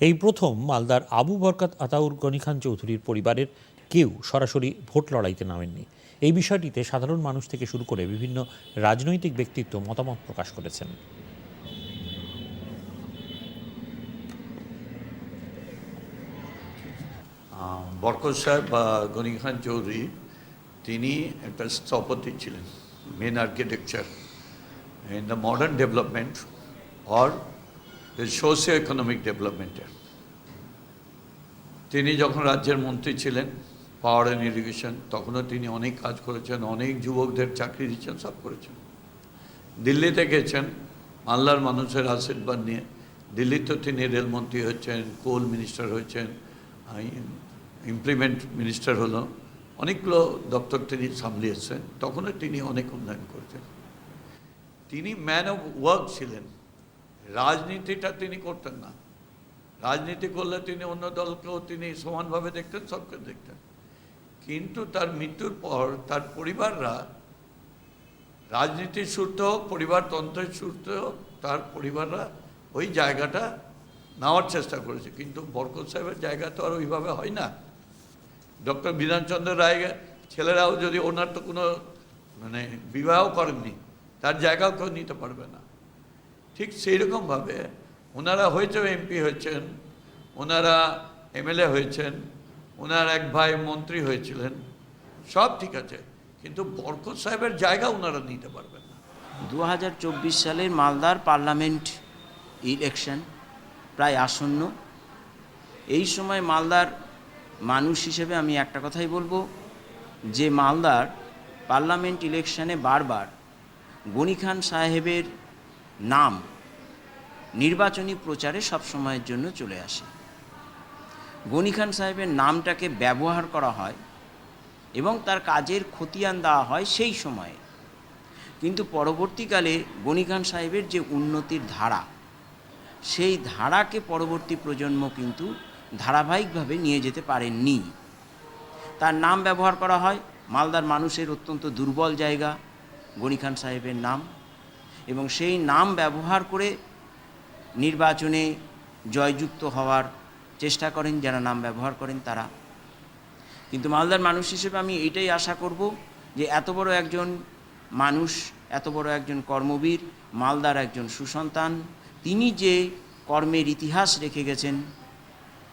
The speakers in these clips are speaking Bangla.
এই প্রথম মালদার আবু বরকাত আতাউর গনি খান চৌধুরীর পরিবারের কেউ সরাসরি ভোট লড়াইতে নামেননি। এই বিষয়টিতে সাধারণ মানুষ থেকে শুরু করে বিভিন্ন রাজনৈতিক ব্যক্তিত্ব মতামত প্রকাশ করেছেন। বরকত সাহেব বা গনি খান চৌধুরী, তিনি একটা স্থপতি ছিলেন main architecture in the modern development or socio economic ডেভেলপমেন্টের তিনি যখন রাজ্যের মন্ত্রী ছিলেন পাওয়ার অ্যান্ড ইরিগেশন তখনও তিনি অনেক কাজ করেছেন, অনেক যুবকদের চাকরি দিচ্ছেন, সব করেছেন। দিল্লিতে গেছেন, মালদার মানুষের আশীর্বাদ নিয়ে। দিল্লিতেও তিনি রেলমন্ত্রী হয়েছেন কোল মিনিস্টার হয়েছেন ইমপ্লিমেন্ট মিনিস্টার হলো। অনেকগুলো দপ্তর তিনি সামলিয়েছেন, তখনও তিনি অনেক উন্নয়ন করেছেন। তিনি ম্যান অফ ওয়ার্ক ছিলেন। রাজনীতিটা তিনি করতেন না। রাজনীতি করলে তিনি অন্য দলকেও তিনি সমানভাবে দেখতেন, সবকে দেখতেন। কিন্তু তার মৃত্যুর পর তার পরিবাররা রাজনীতির সূত্রে হোক পরিবারতন্ত্রের সূত্রে হোক, তার পরিবাররা ওই জায়গাটা নেওয়ার চেষ্টা করেছে। কিন্তু বরকত সাহেবের জায়গা তো আর ওইভাবে হয় না। ডক্টর বিধানচন্দ্র রায় ছেলেরাও যদি ওনার তো কোনো মানে বিবাহ করেননি, তার জায়গাও কেউ নিতে পারবে না। ঠিক সেই রকমভাবে ওনারা হয়েছে এমপি হয়েছেন ওনারা এমএলএ হয়েছেন ওনার এক ভাই মন্ত্রী হয়েছিলেন, সব ঠিক আছে, কিন্তু বরকত সাহেবের জায়গা ওনারা নিতে পারবেন না। দু সালের মালদার পার্লামেন্ট ইলেকশন প্রায় আসন্ন। এই সময় মালদার মানুষ হিসেবে আমি একটা কথাই বলব, যে মালদার পার্লামেন্ট ইলেকশনে বারবার গনি খান সাহেবের নাম নির্বাচনী প্রচারে সব সময়ের জন্য চলে আসে। গনি খান সাহেবের নামটাকে ব্যবহার করা হয় এবং তার কাজের খতিয়ান দেওয়া হয় সেই সময়ে। কিন্তু পরবর্তীকালে গনি খান সাহেবের যে উন্নতির ধারা, সেই ধারাকে পরবর্তী প্রজন্ম কিন্তু ধারাবাহিকভাবে নিয়ে যেতে পারেননি। তার নাম ব্যবহার করা হয়, মালদার মানুষের অত্যন্ত দুর্বল জায়গা, গনি খান সাহেবের নাম। এবং সেই নাম ব্যবহার করে নির্বাচনে জয়যুক্ত হওয়ার চেষ্টা করেন, যারা নাম ব্যবহার করেন তারা। কিন্তু মালদার মানুষ হিসেবে আমি এইটাই আশা করব যে এত বড় একজন মানুষ, এত বড় একজন কর্মবীর, মালদার একজন সুসন্তান, তিনি যে কর্মের ইতিহাস রেখে গেছেন,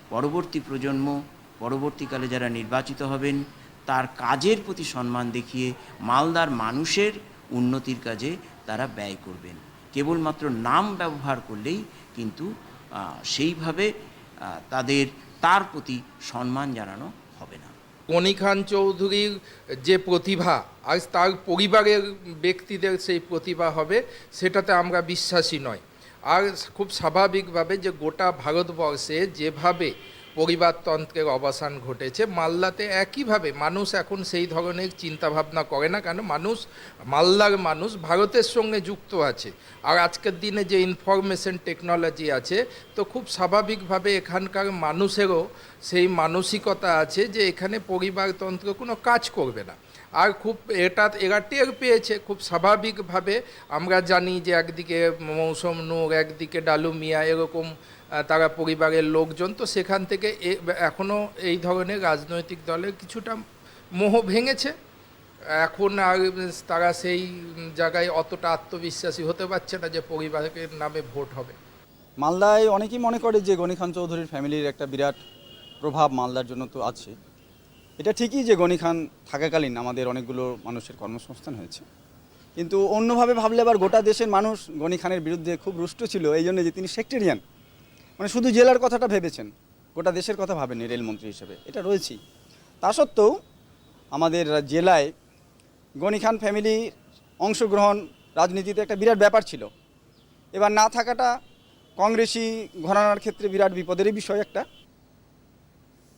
পরবর্তী প্রজন্ম, পরবর্তীকালে যারা নির্বাচিত হবেন, তার কাজের প্রতি সম্মান দেখিয়ে মালদার মানুষের উন্নতির কাজে তারা ব্যয় করবেন। কেবলমাত্র নাম ব্যবহার করলেই কিন্তু সেইভাবে তাদের, তার প্রতি সম্মান জানানো হবে না। গনি খান চৌধুরীর যে প্রতিভা আজ তার পরিবারের ব্যক্তিদের সেই প্রতিভা হবে, সেটাতে আমরা বিশ্বাসী নয় আর খুব স্বাভাবিকভাবে যে গোটা ভারতবর্ষে যেভাবে পরিবারতন্ত্রের অবসান ঘটেছে। মালদাতে একইভাবে মানুষ এখন সেই ধরনের চিন্তাভাবনা করে না, কেন মানুষ, মালদার মানুষ ভারতের সঙ্গে যুক্ত আছে। আর আজকের দিনে যে ইনফরমেশন টেকনোলজি আছে, তো খুব স্বাভাবিকভাবে এখানকার মানুষেরও সেই মানসিকতা আছে যে এখানে পরিবারতন্ত্র কোনো কাজ করবে না। আর খুব এটা, এরা টের পেয়েছে, খুব স্বাভাবিকভাবে আমরা জানি যে একদিকে মৌসম নূর, একদিকে ডালু মিয়া এরকম তারা পরিবারের লোকজন, তো সেখান থেকে এখনও এই ধরনের রাজনৈতিক দলের কিছুটা মোহ ভেঙেছে। এখন আর তারা সেই জায়গায় অতটা আত্মবিশ্বাসী হতে পারছে না যে পরিবারের নামে ভোট হবে। মালদায় অনেকেই মনে করে যে গনি খান চৌধুরীর ফ্যামিলির একটা বিরাট প্রভাব মালদার জন্য তো আছে। এটা ঠিকই যে গনি খান থাকাকালীন আমাদের অনেকগুলো মানুষের কর্মসংস্থান হয়েছে। কিন্তু অন্যভাবে ভাবলে আবার গোটা দেশের মানুষ গনি খানের বিরুদ্ধে খুব রুষ্ট ছিল। এই জন্য যে তিনি সেক্টেরিয়ান মানে শুধু জেলার কথাটা ভেবেছেন, গোটা দেশের কথা ভাবেনি রেলমন্ত্রী হিসেবে, এটা রয়েছেই। তা সত্ত্বেও আমাদের জেলায় গনি খান ফ্যামিলির অংশগ্রহণ রাজনীতিতে একটা বিরাট ব্যাপার ছিল। এবার না থাকাটা কংগ্রেসি ঘরানার ক্ষেত্রে বিরাট বিপদেরই বিষয় একটা।